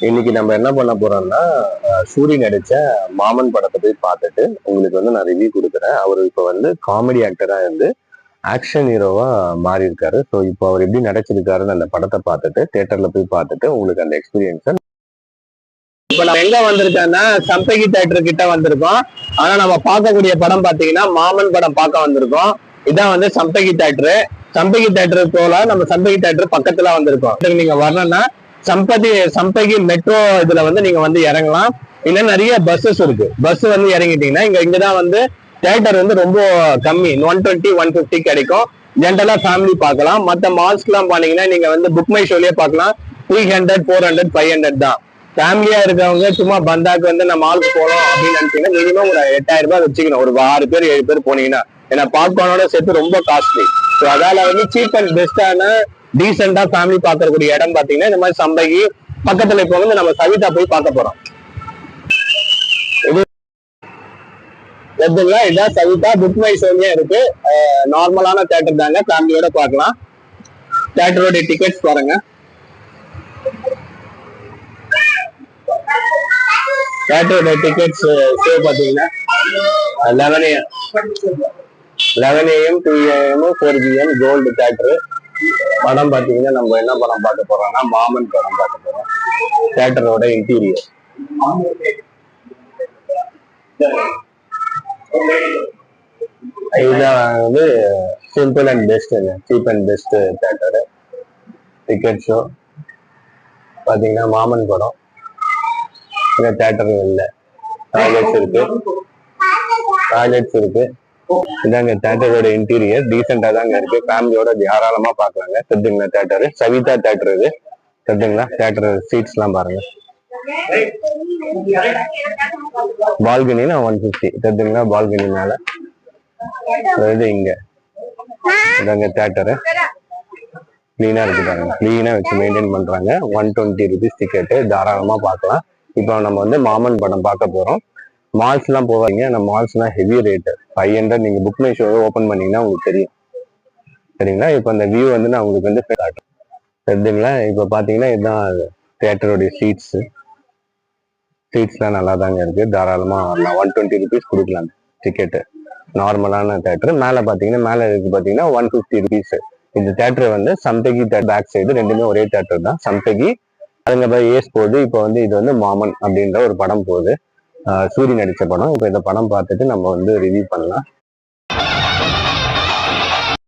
இன்னைக்கு நம்ம என்ன பண்ண போறோம்னா அஹ், சூரி நடிச்ச மாமன் படத்தை போய் பார்த்துட்டு உங்களுக்கு வந்து நான் ரிவ்யூ கொடுக்குறேன். அவர் இப்போ வந்து காமெடி ஆக்டரா இருந்து ஆக்ஷன் ஹீரோவா மாறி இருக்காரு ஸோ இப்போ அவர் எப்படி நடிச்சிருக்காருன்னு அந்த படத்தை பார்த்துட்டு தியேட்டர்ல போய் பார்த்துட்டு உங்களுக்கு அந்த எக்ஸ்பீரியன்ஸை இப்ப நம்ம எங்க வந்திருக்கோம்னா சம்பகி தேட்டர் கிட்ட வந்திருக்கோம். ஆனா நம்ம பார்க்கக்கூடிய படம் பாத்தீங்கன்னா மாமன் படம் பார்க்க வந்திருக்கோம். இதான் வந்து சம்பகி தேட்டரு சம்பகி தேட்டரு போல நம்ம சம்பகி தேட்டர் பக்கத்துல வந்திருக்கோம். நீங்க வரணும்னா சம்பதி சம்பகி மெட்ரோ இதுல வந்து நீங்க வந்து இறங்கலாம். இன்னும் நிறைய பஸ்ஸஸ் இருக்கு. பஸ் வந்து இறங்கிட்டீங்கன்னா இங்க இங்கதான் வந்து தேட்டர் வந்து ரொம்ப கம்மி. ஒன் டுவெண்ட்டி ஒன் பிப்டி கிடைக்கும். ஜென்ரலா ஃபேமிலி பார்க்கலாம். மற்ற மால்ஸ்க்குலாம் பாத்தீங்கன்னா நீங்க வந்து புக் மை ஷோலயே பார்க்கலாம். Three hundred four hundred five hundred தான். ஃபேமிலியா இருக்கவங்க சும்மா பந்தாக்கு வந்து நம்ம மாலுக்கு போகணும் அப்படின்னு நினைச்சீங்கன்னா மினிமம் ஒரு எட்டாயிரம் ரூபாய் வச்சுக்கணும். ஒரு ஆறு பேர் ஏழு பேர் போனீங்கன்னா. ஏன்னா பாப்கார்னோட சேர்த்து ரொம்ப காஸ்ட்லி ஸோ அதால வந்து சீப் அண்ட் பெஸ்டான டீசெண்டா ஃபேமிலி பாக்கக்கூடிய இடம் பாத்தீங்கன்னா இந்த மாதிரி சம்பகி பக்கத்துல இப்போ வந்து நம்ம சவிதா போய் பார்க்க போறோம். எதுங்களா இதான் சவிதா புக் மை இருக்கு. நார்மலான தேட்டர் தாங்க. ஃபேமிலியோட பார்க்கலாம். தேட்டரோட டிக்கெட்ஸ் பாருங்க. தேட்டரோட டிக்கெட்ஸ் சேவ் பார்த்தீங்கன்னா eleven AM eleven AM two AM four PM gold theatre படம் பார்த்தீங்கன்னா நம்ம என்ன படம் பார்க்க போறோம்னா மாமன் படம் பார்க்க போறோம். தேட்டரோட இன்டீரியர் இதுதான் வந்து simple and best cheap and best theatre ticket show பார்த்தீங்கன்னா மாமன் படம். இந்த தேட்டர் இல்லை. டாய்லெட்ஸ் இருக்கு. டாய்லெட்ஸ் இருக்கு. இதாங்க தேட்டரோட இன்டீரியர் டீசெண்டா தாங்க இருக்கு. ஃபேமிலியோட தாராளமா பாக்கலாங்க. தெரிஞ்சுங்களா தேட்டரு சவிதா தேட்டர் இது. தெரிஞ்சுங்களா தேட்டர் சீட்ஸ் எல்லாம் பாருங்க. பால்கனினா ஒன் பிப்டி தெரிஞ்சுங்களா பால்கனி மேல. இது இங்க. இதாங்க தேட்டரு கிளீனா இருக்கு பாருங்க. கிளீனா வச்சு மெயின்டைன் பண்றாங்க. ஒன் டுவெண்ட்டி ருபீஸ் டிக்கெட்டு தாராளமா பார்க்கலாம் இப்போ நம்ம வந்து மாமன் படம் பார்க்க போறோம். மால்ஸ்லாம் எல்லாம் போவாங்க அந்த malls heavy rate five hundred நீங்கள் புக் மை ஷோவை ஓப்பன் பண்ணீங்கன்னா உங்களுக்கு தெரியும். சரிங்களா? இப்போ அந்த வியூ வந்து நான் உங்களுக்கு வந்து காட்டுறேன். சரிங்களா இப்போ பார்த்தீங்கன்னா இதுதான் தேட்டருடைய சீட்ஸு சீட்ஸ்லாம் நல்லா தாங்க இருக்குது தாராளமாக வரலாம் ஒன் டுவெண்ட்டி ருபீஸ் கொடுக்கலாம். டிக்கெட்டு நார்மலான தேட்டர் மேலே பார்த்தீங்கன்னா மேலே இருக்கு பார்த்தீங்கன்னா ஒன் ஃபிஃப்டி ருபீஸ் இந்த தேட்டர் வந்து சம்பகி பேக் சைடு ரெண்டுமே ஒரே தேட்டர் தான். சம்பகி அதுங்க ஏஸ் போகுது. இப்போ வந்து இது வந்து மாமன் அப்படின்ற ஒரு படம் போகுது. சூரி நடிச்ச படம். இப்போ இந்த படம் பார்த்துட்டு நம்ம வந்து ரிவ்யூ பண்ணலாம்.